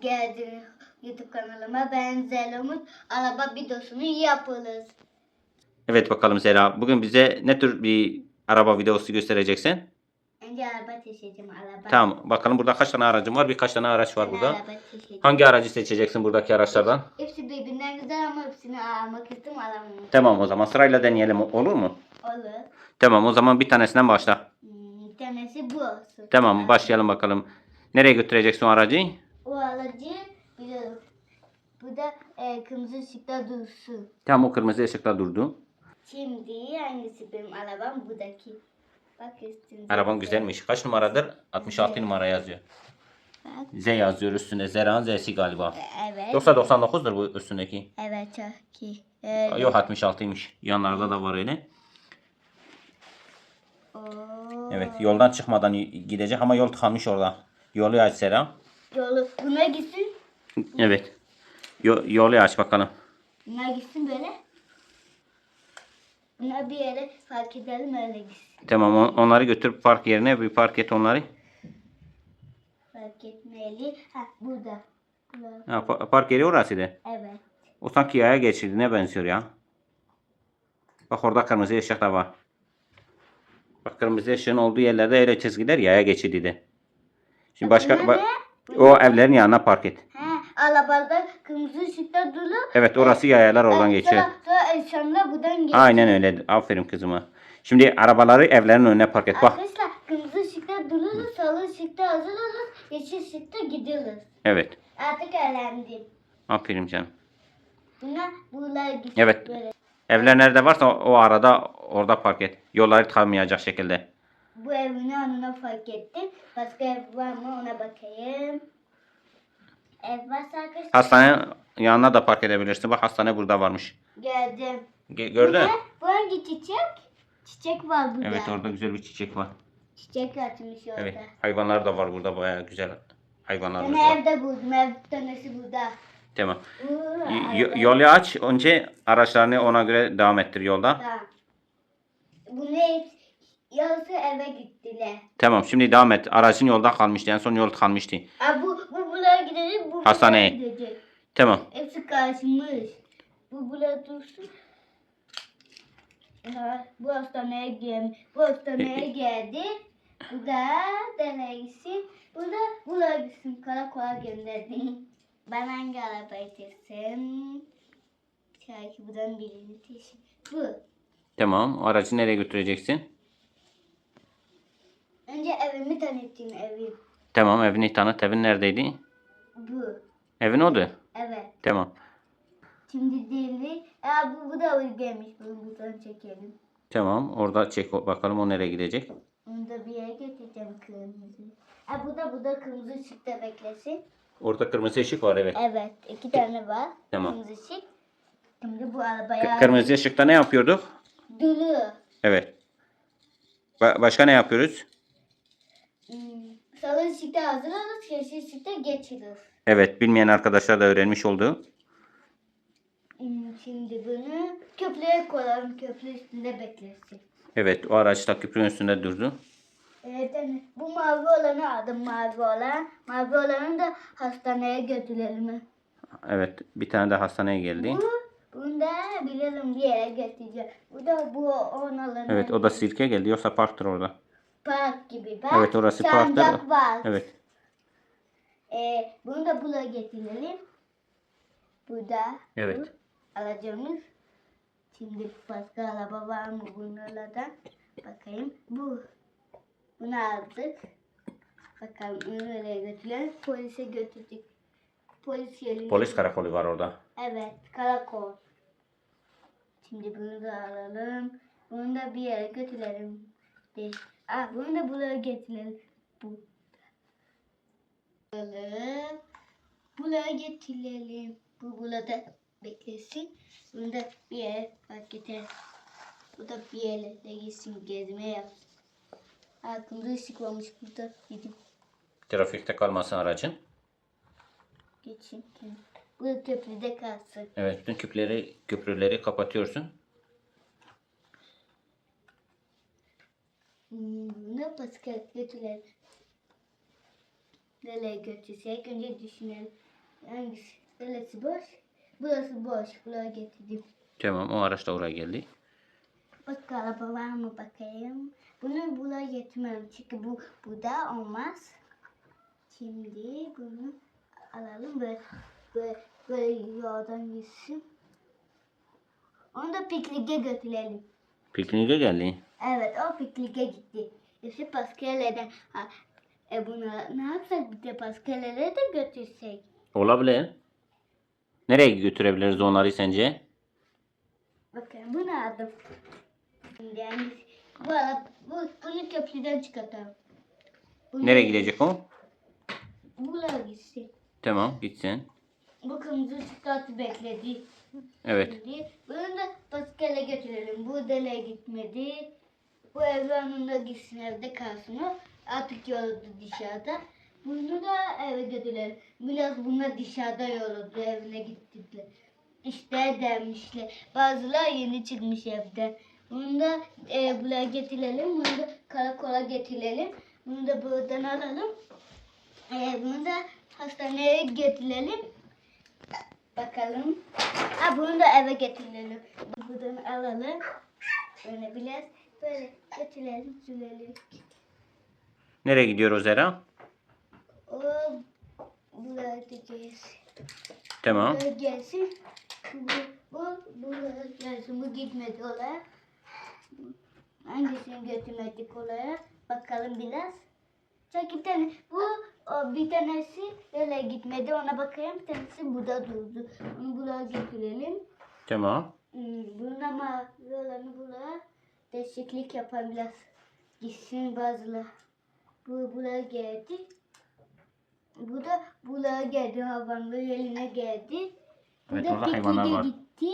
geldiniz YouTube kanalıma. Ben Zelumut. Araba videosunu yapılır. Evet bakalım Zera. Bugün bize ne tür bir araba videosu göstereceksin? Önce araba seçeceğim. Araba. Tamam. Bakalım burada kaç tane aracım var? Birkaç tane araç var Ben burada. Hangi aracı seçeceksin buradaki araçlardan? Hepsi birbirinden güzel ama hepsini almak istedim alamam. Tamam o zaman sırayla deneyelim. Olur mu? Olur. Tamam o zaman bir tanesinden başla. Hmm, bir tanesi bu olsun. Tamam başlayalım bakalım. Nereye götüreceksin aracı? O aracı biliyorum. Bu da e, kırmızı ışıkta dursun. Tam o kırmızı ışıkta durdu. Şimdi hangisi benim arabam? Buradaki. Bak üstünde. Araban güzelmiş. Kaç numaradır? 66 numara yazıyor. Bak. Z yazıyor üstünde. Zera'nın Z'si galiba. E, Evet. Yoksa 99'dur bu üstündeki. Evet çok iyi. Öyle. Yok 66'ymış. Yanlarda da var öyle. Oo. Evet yoldan çıkmadan gidecek ama yol tıkanmış orada. Yolu aç Zera. Yolu. Buna gitsin. Evet. Yo- yolu aç bakalım. Buna gitsin böyle. Buna bir yere fark edelim öyle gitsin. Tamam on- onları götür park yerine bir park et onları. Fark etmeli. Ha burada. Burada. Ha, pa- park yeri orasıydı. Evet. O sanki yaya geçidi ne benziyor ya. Bak orada kırmızı ışık da var. Bak kırmızı ışığın olduğu yerlerde öyle çizgiler yaya geçidiydi. Şimdi başka ba-? O evlerin yanına park et. Ha, arabada kırmızı ışıkta durur. Evet orası yayalar oradan geçiyor. Sonra, sonra akşamda buradan geçiyor. Aynen öyle. Aferin kızıma. Şimdi arabaları evlerin önüne park et. Bak. Arkadaşlar kırmızı ışıkta dururuz, sarı ışıkta hazır oluruz, yeşil ışıkta gideriz. Evet. Artık öğrendim. Aferin canım. Buna buralar gitsin Evet. böyle. Evler nerede varsa o, arada orada park et. Yolları tıkanmayacak şekilde. Bu evin anına fark ettim. Başka ev var mı ona bakayım. Ev varsa arkadaşlar Hastane yanına da park edebilirsin. Bak hastane burada varmış. geldim. Ge- gördün? Bu, hangi çiçek? Çiçek var burada. Evet orada güzel bir çiçek var. Çiçek atmış orada. Evet. Hayvanlar da var burada bayağı güzel hayvanlarımız Ben var. evde buldum. Ev tanesi burada. Tamam. Y- y- yolu aç. Önce araçlarını ona göre devam ettir yolda. Tamam. Bunu hep yarısı eve gittiler. Tamam şimdi devam et. Aracın yolda kalmıştı. En son yol kalmıştı. Aa, bu, bu buraya gidecek, bu Hastaneye. gidecek. Tamam. Hepsi karışmış. Bu buraya dursun. Ha, bu hastaneye gel, bu hastaneye geldi. Bu da nereye gitsin? Bu da buraya gitsin. Karakola gönderdi. Ben hangi arabayı seçsem? Belki buradan birini seçeyim. Bu. Tamam. Aracı nereye götüreceksin? Önce evimi tanıtayım evim. Tamam evini tanıt. Evin neredeydi? Bu. Evin oydu. Evet. Tamam. Şimdi deli. Aa, bu, bu da gelmiş. Bunu buradan çekelim. Tamam. Orada çek bakalım o nereye gidecek. Onu da bir yere getireceğim kırmızı. Aa, bu da bu da kırmızı ışıkta beklesin. Orada kırmızı ışık var evet. Evet. iki tane var. Tamam. Kırmızı ışık. Şimdi bu K- arabaya kırmızı ışıkta ne yapıyorduk? duruyor. Evet. Ba- başka ne yapıyoruz? Sarı ışıkta hazır olur. Yeşil ışıkta geçilir. Evet. Bilmeyen arkadaşlar da öğrenmiş oldu. Hmm, Şimdi bunu köprüye koyalım. Köprü üstünde beklesin. Evet. O araç da köprünün üstünde durdu. Evet, yani bu mavi olanı aldım mavi olan. Mavi olanı da hastaneye götürelim. Evet. Bir tane de hastaneye geldi. Bu, bunu da bilirim bir yere götüreceğim. Bu da bu onun alanı. Evet. O da sirke geldi. Yoksa parktır orada. Park gibi. Bak, Evet orası sancak parktır. var. Evet. Ee, bunu da buraya getirelim. Bu da Evet. bu aracımız. Şimdi başka araba var mı bunlardan? Bakayım. Bu. Bunu aldık. Bakalım bunu nereye götürelim. Polise götürdük. Polis yerine. Polis karakolu var orada. Evet, karakol. Şimdi bunu da alalım. Bunu da bir yere götürelim. De. Ah, bunu da buraya getirelim. Bu. Alalım. Buraya getirelim. Bu burada beklesin. Bunu da bir yere fark eder. Bu da bir yere de gitsin gezmeye yapsın. Aklımda ışık varmış burada. Gidip Trafikte kalmasın aracın. geçin. Bu köprüde kalsın. Evet. Bütün küpleri, köprüleri kapatıyorsun. Ne başka götürelim. nereye götürsek önce düşünelim. Hangisi? Neresi boş? Burası boş. Buraya getirdim. Tamam o araç da oraya geldi. Bak araba var mı bakayım. Bunu buraya getirmem çünkü bu burada olmaz. Şimdi bunu alalım böyle böyle, böyle yoldan gitsin. Onu da pikniğe götürelim. Pikniğe geldi. Evet o pikniğe gitti. İşte Pascal'den ha, e buna ne yapsak bir de Pascal'e de götürsek. Olabilir. Nereye götürebiliriz onları sence? Bakın bunu aldım. Şimdi yani bu, bu bunu köprüden çıkartalım. Bunu- Nereye gidecek o? Buraya gitsin. Tamam gitsin. Bu kırmızı çıkartı bekledi. Evet. Şimdi bunu da Pascal'e götürelim. Bu dele gitmedi. Bu evranında gitsin evde kalsın o. Artık yoruldu dışarıda. Bunu da eve götürelim. Biraz bunlar dışarıda yoruldu evine gittiler. İşte demişler. Bazılar yeni çıkmış evden. Bunu da e, buraya getirelim. Bunu da karakola getirelim. Bunu da buradan alalım. E, bunu da hastaneye getirelim. Bakalım. Ha bunu da eve getirelim. Buradan alalım. Böyle biraz böyle götürelim, sürelim. Nereye gidiyoruz Zera? O buraya gideceğiz. Tamam. Buraya gelsin. Bu, bu buraya gelsin. Bu gitmedi oraya. Hangisini götürmedik oraya? Bakalım biraz. Çünkü bir tane bu o bir tanesi öyle gitmedi ona bakayım bir tanesi burada durdu. Onu buraya getirelim. Tamam. Hmm, bunun ama yollarını buraya değişiklik yapalım biraz. Gitsin bazıları. Bu buraya geldi. Bu da buraya geldi. Havanın eline geldi. Bu Evet, da pikniğe var. gitti.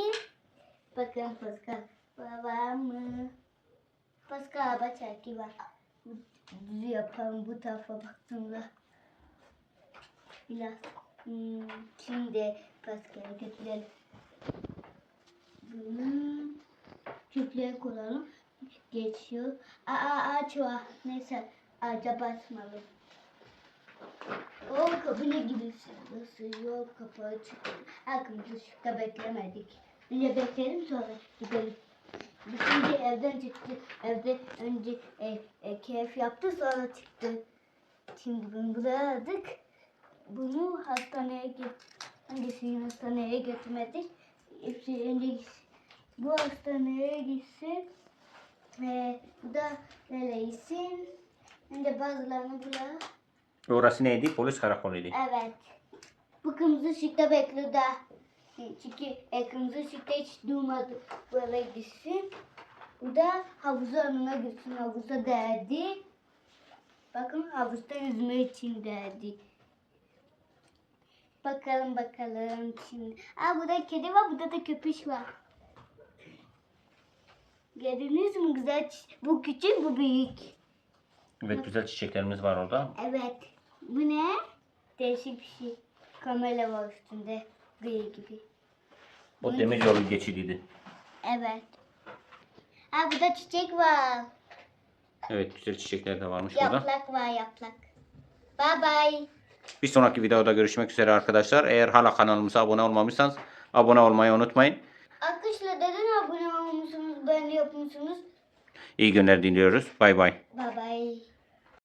Bakın Pascal. Baba mı? Pascal araba çarkı var. Düzü yapalım bu tarafa baktığımda. Biraz. Hmm, şimdi Pascal'e götürelim. Bunu çöplüğe koyalım. Geçiyor. Aa ağaç var. Neyse ağaca basmalı. O kapı ne gidiyorsun? Nasıl yok kapı açık. Hakkımızı şıkta beklemedik. Önce bekleyelim sonra gidelim. Şimdi evden çıktı. Evde önce e, e, keyif yaptı sonra çıktı. Şimdi bunu buraya aldık. Bunu hastaneye. Hangisini hastaneye götürmedik. Hepsi önce. Bu hastaneye gitsin. Ee, bu da nereye gitsin. Hem de bazılarını buraya. Orası neydi? Polis karakoluydu. Evet. Bu kırmızı ışıkta bekliyor da. Çünkü e, kırmızı ışıkta hiç durmadı. Böyle gitsin. Bu da havuzun önüne gitsin. Havuza derdi. Bakın havuzda yüzme için derdi. Bakalım bakalım şimdi. Aa burada kedi var, burada da köpüş var. Gördünüz mü güzel? Bu küçük, bu büyük. Evet güzel çiçeklerimiz var orada. Evet. Bu ne? Değişik bir şey. Kamera var üstünde. Gri gibi. O demir yolu geçidiydi. Evet. Ha burada çiçek var. Evet güzel çiçekler de varmış burada. Yaprak var yaprak. Bye bye. Bir sonraki videoda görüşmek üzere arkadaşlar. Eğer hala kanalımıza abone olmamışsanız abone olmayı unutmayın. Beğeni yapmışsınız? İyi günler diliyoruz. Bay bay. Bye bye.